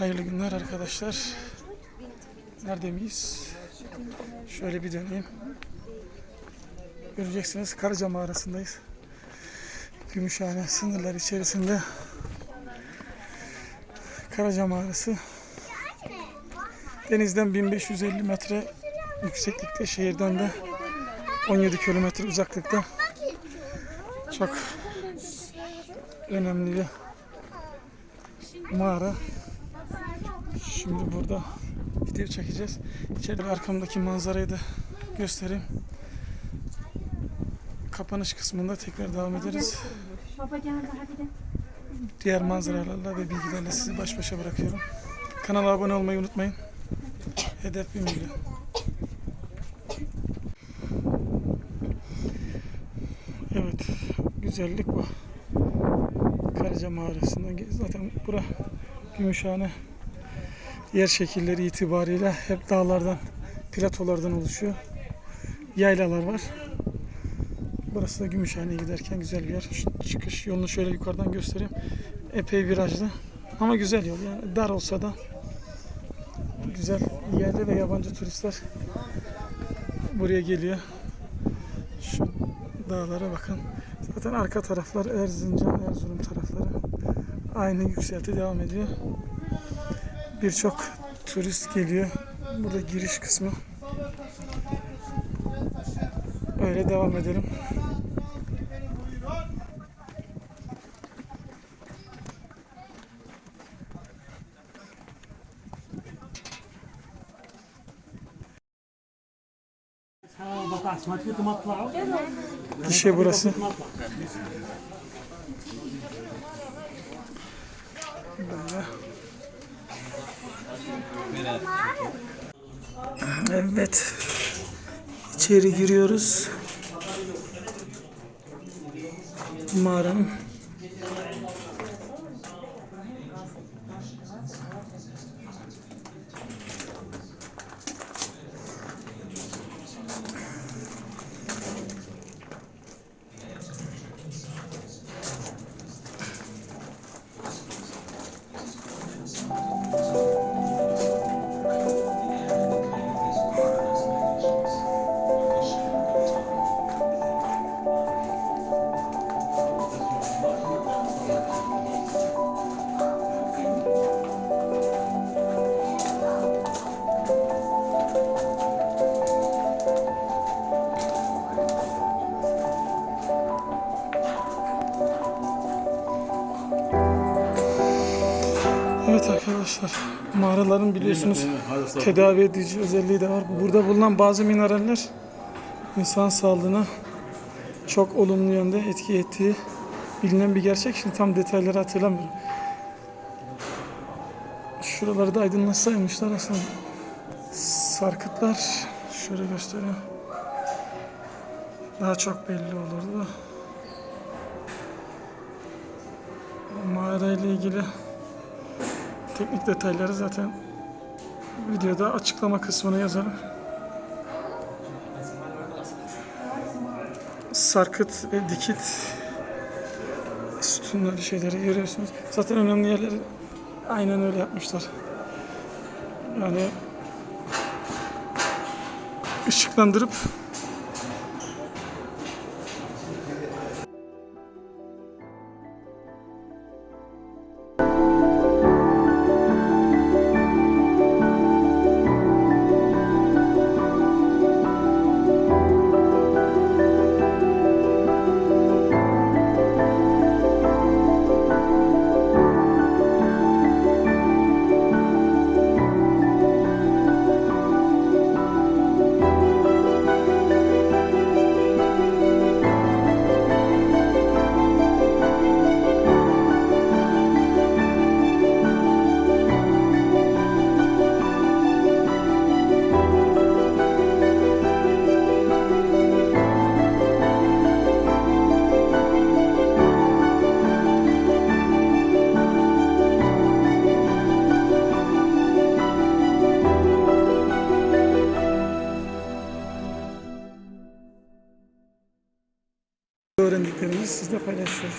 Hayırlı günler arkadaşlar. Nerede miyiz? Şöyle bir döneyim. Göreceksiniz Karaca mağarasındayız. Gümüşhane sınırları içerisinde Karaca mağarası denizden 1550 metre yükseklikte şehirden de 17 kilometre uzaklıkta çok önemli bir mağara. Şimdi burada video çekeceğiz. İçeride arkamdaki manzarayı da göstereyim. Kapanış kısmında tekrar devam ederiz. Diğer manzaralarla ve bilgilerle sizi baş başa bırakıyorum. Kanala abone olmayı unutmayın. Hedef 1 milyon. Evet, güzellik bu. Karaca Mağarası'ndan zaten bura Gümüşhane yer şekilleri itibariyle hep dağlardan, platolardan oluşuyor. Yaylalar var. Burası da Gümüşhane'ye giderken güzel bir yer. Şu çıkış yolunu şöyle yukarıdan göstereyim. Epey virajlı ama güzel yol. Yani dar olsa da güzel yerli ve yabancı turistler buraya geliyor. Şu dağlara bakın. Zaten arka taraflar Erzincan, Erzurum tarafları aynı yükselti devam ediyor. Birçok turist geliyor. Burada giriş kısmı. Öyle devam edelim. Gişe burası. Böyle. Evet. İçeri giriyoruz. Mağaranın arkadaşlar, mağaraların biliyorsunuz tedavi edici özelliği de var. Burada bulunan bazı mineraller insan sağlığına çok olumlu yönde etki ettiği bilinen bir gerçek. Şimdi tam detayları hatırlamıyorum. Şuraları da aydınlatsaymışlar aslında. Sarkıtlar şöyle göstereyim. Daha çok belli olurdu. Mağara ile ilgili Teknik detayları zaten videoda açıklama kısmına yazarım. Sarkıt ve dikit sütunları şeyleri görüyorsunuz. Zaten önemli yerleri aynen öyle yapmışlar. Yani ışıklandırıp öğrendiklerimizi sizle paylaşıyoruz.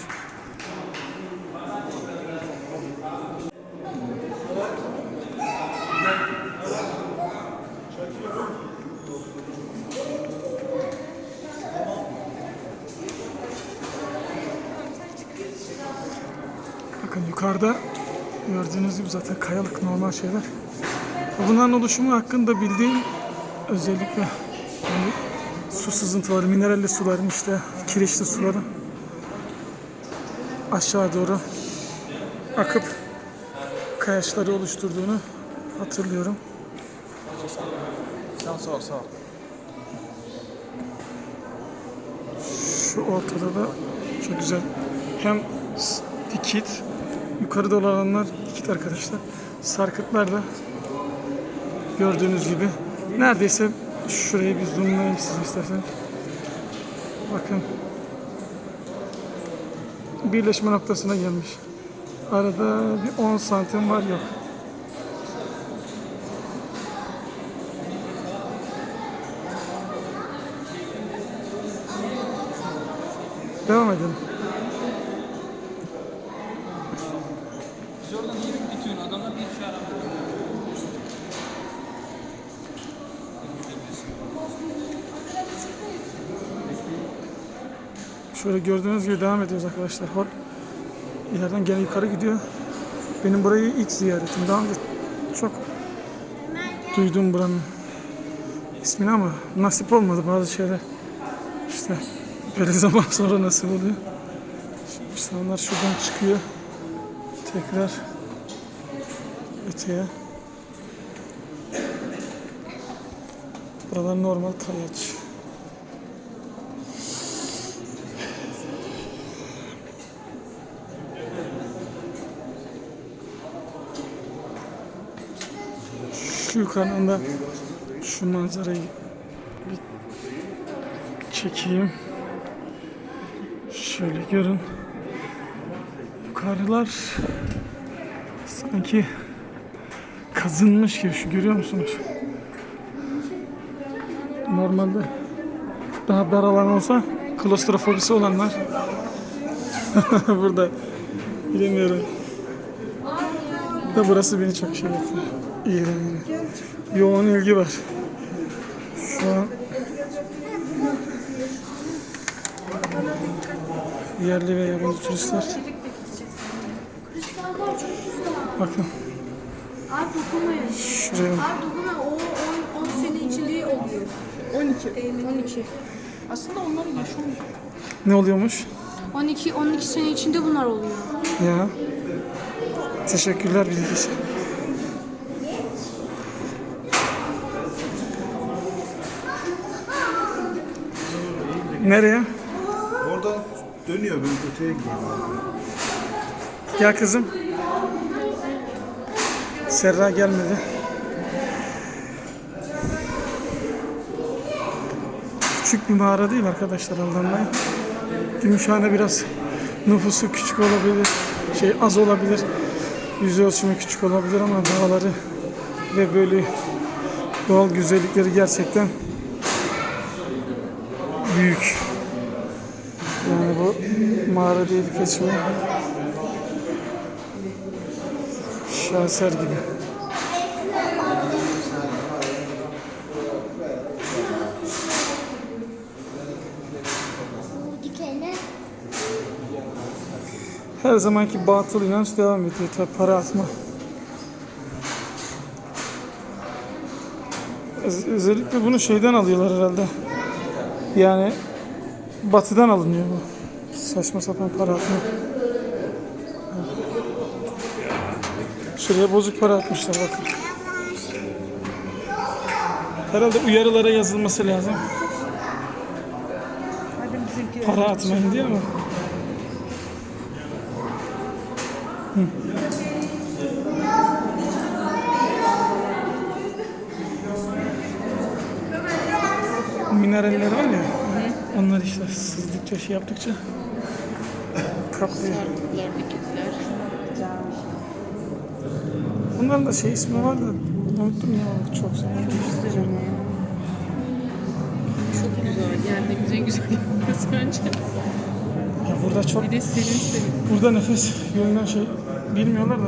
Bakın yukarıda gördüğünüz gibi zaten kayalık normal şeyler. Bunların oluşumu hakkında bildiğim özellikle su sızıntıları, mineralli suların işte kireçli suların aşağı doğru akıp kayaçları oluşturduğunu hatırlıyorum. Sen sağ ol, sağ ol. Şu ortada da çok güzel hem dikit yukarıda olanlar dikit arkadaşlar. Sarkıtlar da gördüğünüz gibi neredeyse şurayı bir zoomlayayım size isterseniz. Bakın birleşme noktasına gelmiş. Arada bir 10 santim var yok. Devam edelim. Biz oradan yürüyüp bitiyorsun. Adamlar bir şey Şöyle gördüğünüz gibi devam ediyoruz arkadaşlar. Hop. İleriden gene yukarı gidiyor. Benim burayı ilk ziyaretim. Daha önce çok duydum buranın ismini ama nasip olmadı bazı şeyler. İşte böyle zaman sonra nasip oluyor. Şimdi insanlar şuradan çıkıyor. Tekrar öteye. Buralar normal kayaç. Yukarıdan da şu manzarayı bir çekeyim. Şöyle görün. Yukarılar sanki kazınmış gibi şu görüyor musunuz? Normalde daha dar alan olsa klostrofobisi olanlar burada bilemiyorum. Da burası beni çok şey yapıyor. İğreniyor. Yoğun ilgi var. Şu an yerli ve yabancı turistler. Bakın Abi dokunmayın. şuraya Abi dokunma. O 10 sene içinde oluyor. 12. 12. Aslında onların yaşı 12. ne oluyormuş? 12 12 sene içinde bunlar oluyor. Ya. Teşekkürler bilgi için. Nereye? Oradan dönüyor böyle öteye gidiyor. Gel kızım. Serra gelmedi. Küçük bir mağara değil arkadaşlar aldanmayın. Gümüşhane biraz nüfusu küçük olabilir, şey az olabilir. Yüz ölçümü küçük olabilir ama dağları ve böyle doğal güzellikleri gerçekten büyük. Yani bu mağara değil geçmiyor. Şaheser gibi. Her zamanki batıl inanç devam ediyor. Tabi para atma. Öz- özellikle bunu şeyden alıyorlar herhalde. Yani batıdan alınıyor bu. Saçma sapan para atma. Şuraya bozuk para atmışlar bakın. Herhalde uyarılara yazılması lazım. Para atmayın diye ama. Hı. Mineraller var ya. Onlar işte sızdıkça şey yaptıkça kaplıyor. Bunların da şey ismi var da unuttum ya çok zaman. Çok güzel. Yerlerimiz en güzel yapması bence. Ya burada çok Bir de serin serin. burada nefes yönünden şey bilmiyorlar da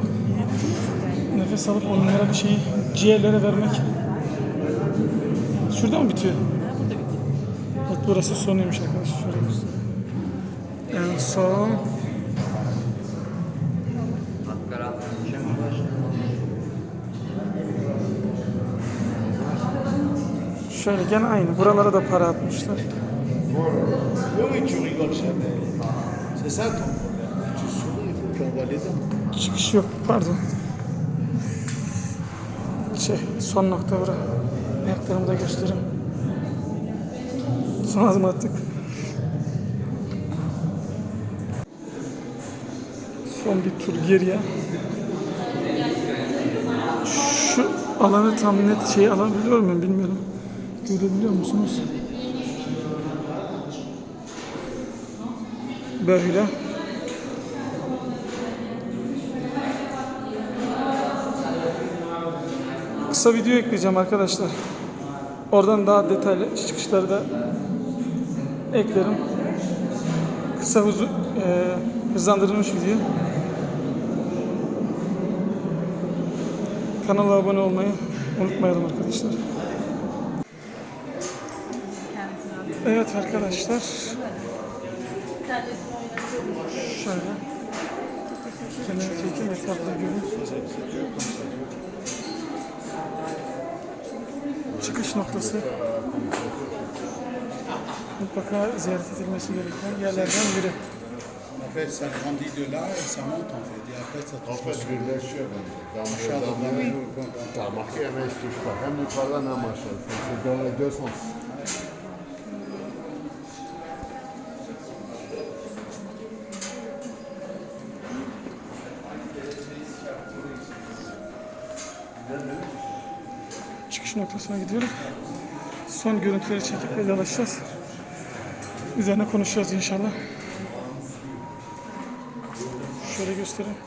nefes alıp onlara bir şeyi ciğerlere vermek. Şurada mı bitiyor? Burası sonuymuş arkadaşlar. Şurası. En son Şöyle gene aynı. Buralara da para atmışlar. Çıkış yok. Pardon. Şey, son nokta bura. Ayaklarımı da göstereyim. Son adım attık. Son bir tur geriye. Şu alanı tam net şey alabiliyor muyum bilmiyorum. Görebiliyor musunuz? Böyle. Kısa video ekleyeceğim arkadaşlar. Oradan daha detaylı çıkışları da eklerim. Kısa huzur, e, hızlandırılmış video. Kanala abone olmayı unutmayalım arkadaşlar. Evet arkadaşlar. Şöyle. Kenara çekim etrafta görün. Çıkış noktası. Mutlaka ziyaret edilmesi gereken yerlerden biri. Fait, ça grandit de là et ça monte en fait. Et après, ça En fait, birleşiyor bence. Dans, dans, dans, T'as remarqué, touche pas. C'est dans les deux sens. Çıkış noktasına gidiyorum. Son görüntüleri çekip vedalaşacağız. Üzerine konuşacağız inşallah. Şöyle göstereyim.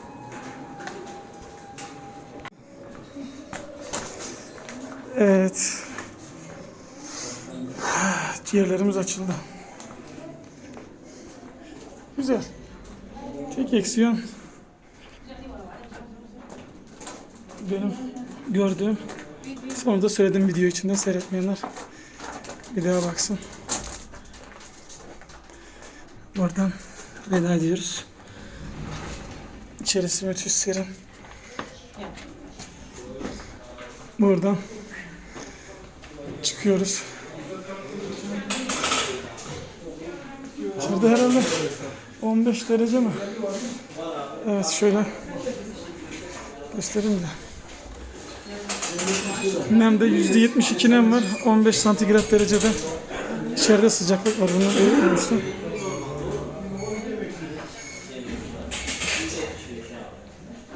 Evet. Ciğerlerimiz açıldı. Güzel. Tek eksiyon benim gördüğüm Sonra da söyledim video içinde seyretmeyenler bir daha baksın. Buradan veda ediyoruz. İçerisi müthiş serin. Buradan çıkıyoruz. İçeride herhalde 15 derece mi? Evet şöyle göstereyim de. Nemde %72 nem var. 15 santigrat derecede. İçeride sıcaklık var. Bunu unutmuştum.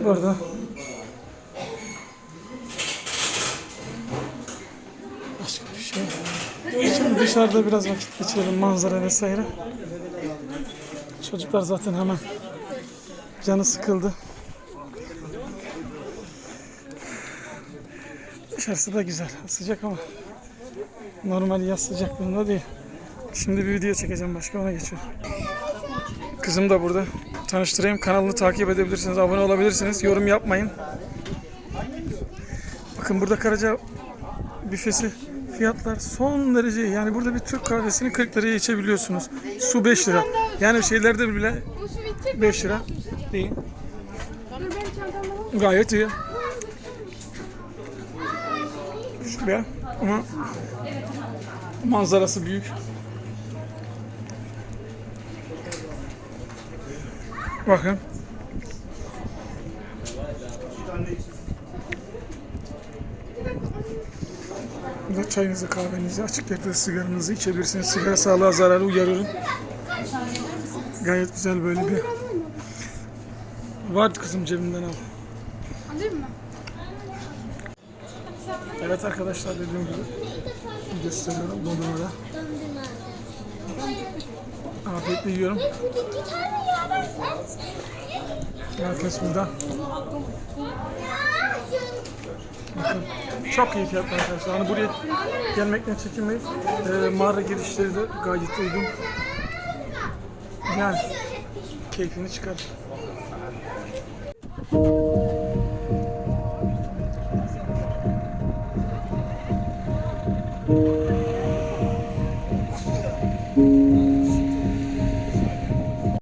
Burada başka bir şey. Şimdi dışarıda biraz vakit geçirelim manzara vesaire. Çocuklar zaten hemen canı sıkıldı. Dışarısı da güzel. Sıcak ama normal yaz sıcaklığında değil. Şimdi bir video çekeceğim başka ona geçiyorum. Kızım da burada. Tanıştırayım. Kanalını takip edebilirsiniz. Abone olabilirsiniz. Yorum yapmayın. Bakın burada Karaca büfesi fiyatlar son derece iyi. Yani burada bir Türk kahvesini 40 liraya içebiliyorsunuz. Su 5 lira. Yani şeylerde bile 5 lira değil. Gayet iyi. Şuraya ama manzarası büyük. Bakın. Burada çayınızı, kahvenizi, açık yerde sigaranızı içebilirsiniz. Sigara sağlığa zararı uyarıyorum. Gayet güzel böyle bir... Var kızım cebimden al. Alayım mı? Evet arkadaşlar dediğim gibi gösteriyorum dondurmada. Afiyetle yiyorum. Herkes burada. Bakın çok iyi fiyatlar arkadaşlar. Hani buraya gelmekten çekinmeyin. Ee, mağara girişleri de gayet uygun. Yani keyfini çıkar.